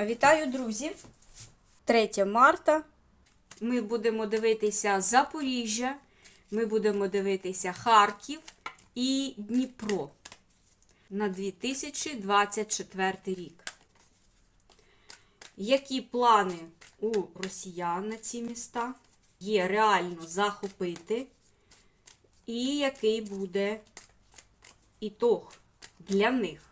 Вітаю, друзі! 3 марта. Ми будемо дивитися Запоріжжя, ми будемо дивитися Харків і Дніпро на 2024 рік. Які плани у росіян на ці міста є реально захопити? І який буде ітог для них?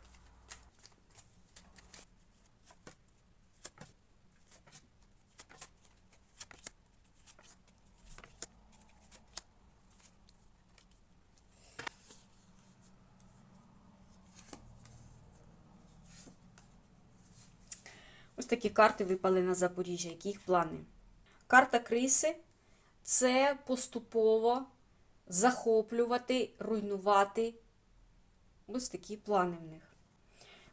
Ось такі карти випали на Запоріжжя. Які їх плани? Карта криси це поступово захоплювати, руйнувати. Ось такі плани в них.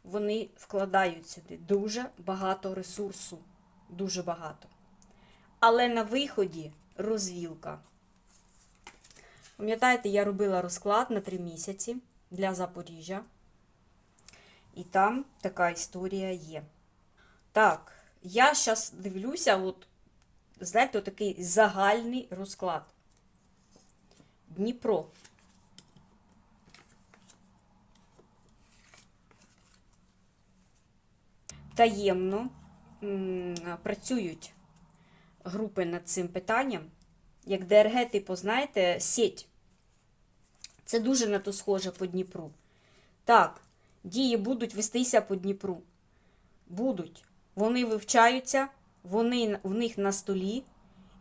Вони вкладають сюди дуже багато ресурсу. Дуже багато. Але на виході розвілка. Пам'ятаєте, я робила розклад на 3 місяці для Запоріжжя. І там така історія є. Так, я зараз дивлюся, от, знаєте, такий загальний розклад. Дніпро. Таємно працюють групи над цим питанням. Як ДРГ, типу, знаєте, сеть. Це дуже на то схоже по Дніпру. Так, дії будуть вестися по Дніпру. Будуть. Вони вивчаються, вони в них на столі,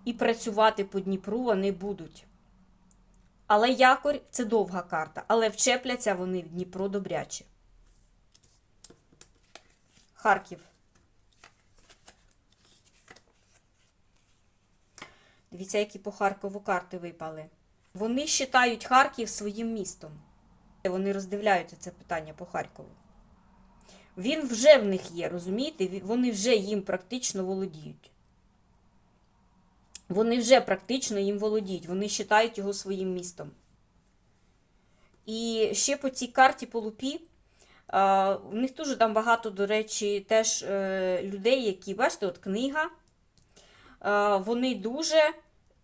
і працювати по Дніпру вони будуть. Але якорь це довга карта, але вчепляться вони в Дніпро добряче. Харків. Дивіться, які по Харкову карти випали. Вони вважають Харків своїм містом. Вони роздивляються це питання по Харкову. Він вже в них є, розумієте? Вони вже їм практично володіють. Вони вже практично їм володіють. Вони вважають його своїм містом. І ще по цій карті по лупі. В них дуже там багато, до речі, теж е, людей, які, бачите, от книга. Вони дуже,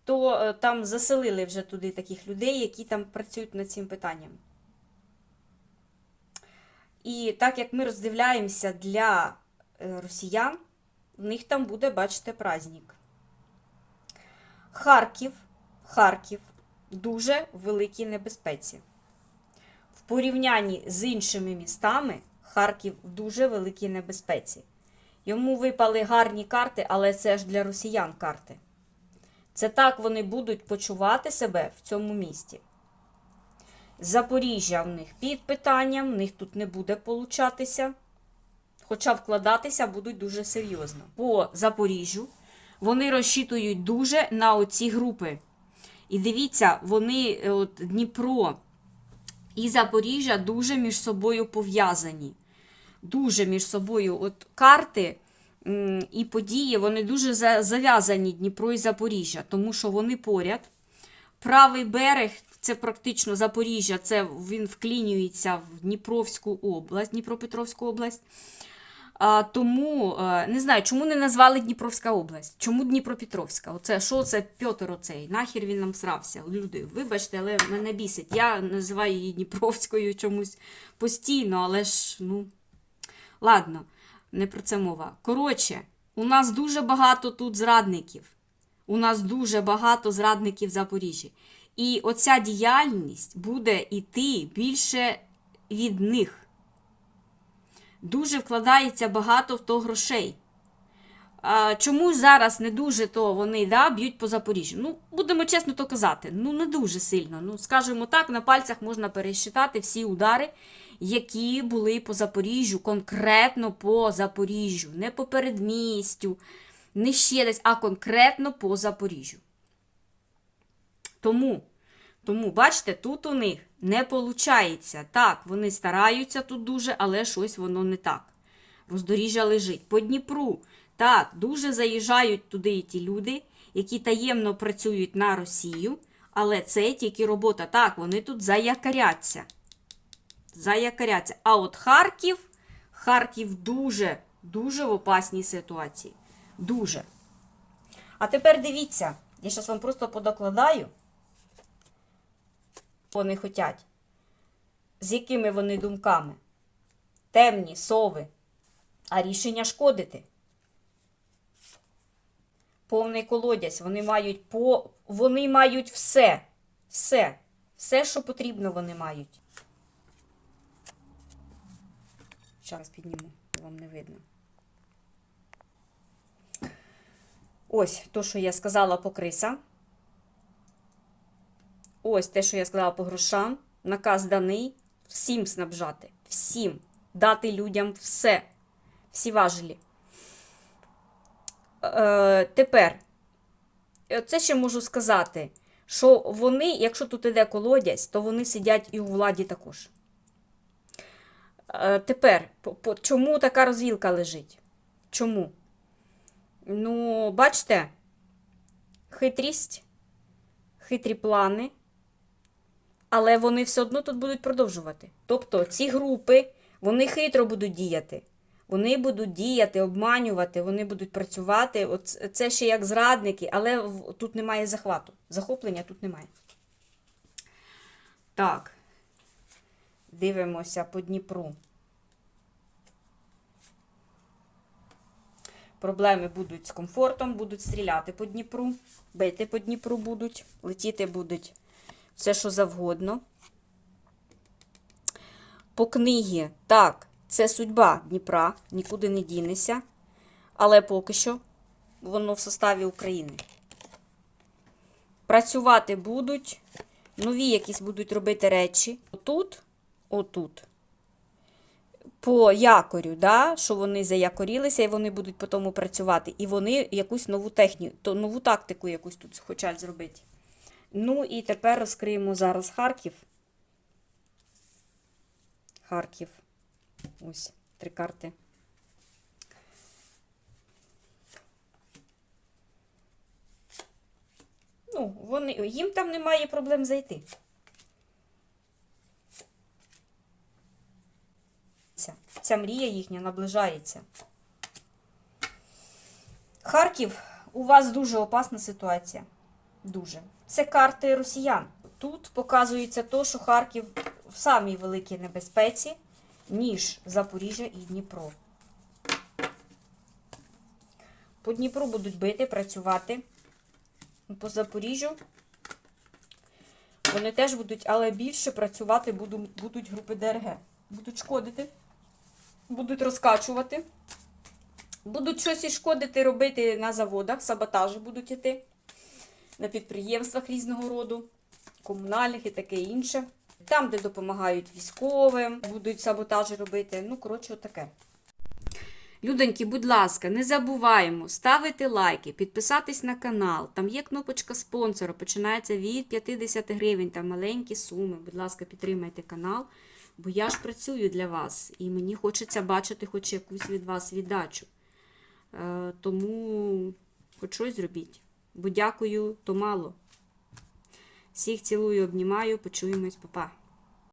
то е, там заселили вже туди таких людей, які там працюють над цим питанням. І так як ми роздивляємося для е, росіян, в них там буде, бачите, праздник. Харків, Харків дуже великій небезпеці. В порівнянні з іншими містами Харків в дуже великій небезпеці. Йому випали гарні карти, але це ж для росіян карти. Це так вони будуть почувати себе в цьому місті. Запоріжжя в них під питанням, в них тут не буде получатися. Хоча вкладатися будуть дуже серйозно. По Запоріжжю вони розчитують дуже на оці групи. І дивіться, вони, е, от Дніпро і Запоріжжя дуже між собою пов'язані. Дуже між собою от карти і події, вони дуже зав'язані Дніпро і Запоріжжя, тому що вони поряд. Правий берег це практично Запоріжжя, це він вклінюється в Дніпровську область, Дніпропетровську область. А, тому е, не знаю, чому не назвали Дніпровська область? Чому Дніпропетровська? Оце що це Пьотр оцей? Нахер він нам срався? Люди, вибачте, але мене бісить. Я називаю її Дніпровською чомусь постійно, але ж, ну, ладно, не про це мова. Коротше, у нас дуже багато тут зрадників. У нас дуже багато зрадників в Запоріжжі. І оця діяльність буде йти більше від них. Дуже вкладається багато в то грошей. Чому зараз не дуже то вони да, б'ють по Запоріжжю? Ну, будемо чесно то казати, ну не дуже сильно. Ну, скажімо так, на пальцях можна пересчитати всі удари, які були по Запоріжжю, конкретно по Запоріжжю, не по передмістю, не ще десь, а конкретно по Запоріжжю. Тому, тому, бачите, тут у них не виходить. Так, вони стараються тут дуже, але щось воно не так. Роздоріжжя лежить. По Дніпру, так, дуже заїжджають туди ті люди, які таємно працюють на Росію, але це тільки робота. Так, вони тут заякаряться. Заякаряться. А от Харків, Харків дуже Дуже в опасній ситуації. Дуже. А тепер дивіться, я зараз вам просто подокладаю. Вони хотять. З якими вони думками? Темні, сови. А рішення шкодити. Повний колодязь. Вони мають по... вони мають все. Все. Все, що потрібно, вони мають. Зараз підніму, вам не видно. Ось то, що я сказала по крисам. Ось те, що я сказала по грошам. Наказ даний всім снабжати. Всім. Дати людям все. Всі важелі. Е, тепер, е, це ще можу сказати, що вони, якщо тут іде колодязь, то вони сидять і у владі також. Е, тепер, по, по, чому така розвілка лежить? Чому? Ну, бачите, хитрість, хитрі плани, але вони все одно тут будуть продовжувати. Тобто ці групи, вони хитро будуть діяти. Вони будуть діяти, обманювати, вони будуть працювати. От це ще як зрадники, але тут немає захвату. Захоплення тут немає. Так. Дивимося по Дніпру. Проблеми будуть з комфортом, будуть стріляти по Дніпру, бити по Дніпру будуть, летіти будуть все, що завгодно. По книгі, так, це судьба Дніпра, нікуди не дінеся. Але поки що воно в составі України. Працювати будуть, нові якісь будуть робити речі. Отут, отут по якорю, да, що вони заякорілися і вони будуть по тому працювати. І вони якусь нову техніку, нову тактику якусь тут хочуть зробити. Ну і тепер розкриємо зараз Харків. Харків. Ось три карти. Ну, вони, їм там немає проблем зайти. Ця, мрія їхня наближається. Харків, у вас дуже опасна ситуація. Дуже. Це карти росіян. Тут показується то, що Харків в самій великій небезпеці, ніж Запоріжжя і Дніпро. По Дніпру будуть бити, працювати. По Запоріжжю вони теж будуть, але більше працювати будуть, будуть групи ДРГ. Будуть шкодити, будуть розкачувати, будуть щось і шкодити робити на заводах, саботажі будуть іти на підприємствах різного роду, комунальних і таке інше. Там, де допомагають військовим, будуть саботажі робити. Ну, коротше, таке. Людоньки, будь ласка, не забуваємо ставити лайки, підписатись на канал. Там є кнопочка спонсора, починається від 50 гривень, там маленькі суми. Будь ласка, підтримайте канал, бо я ж працюю для вас і мені хочеться бачити хоч якусь від вас віддачу. Е, тому хоч щось зробіть. Бо дякую, то мало. Всіх цілую, обнімаю, почуємось, па-па.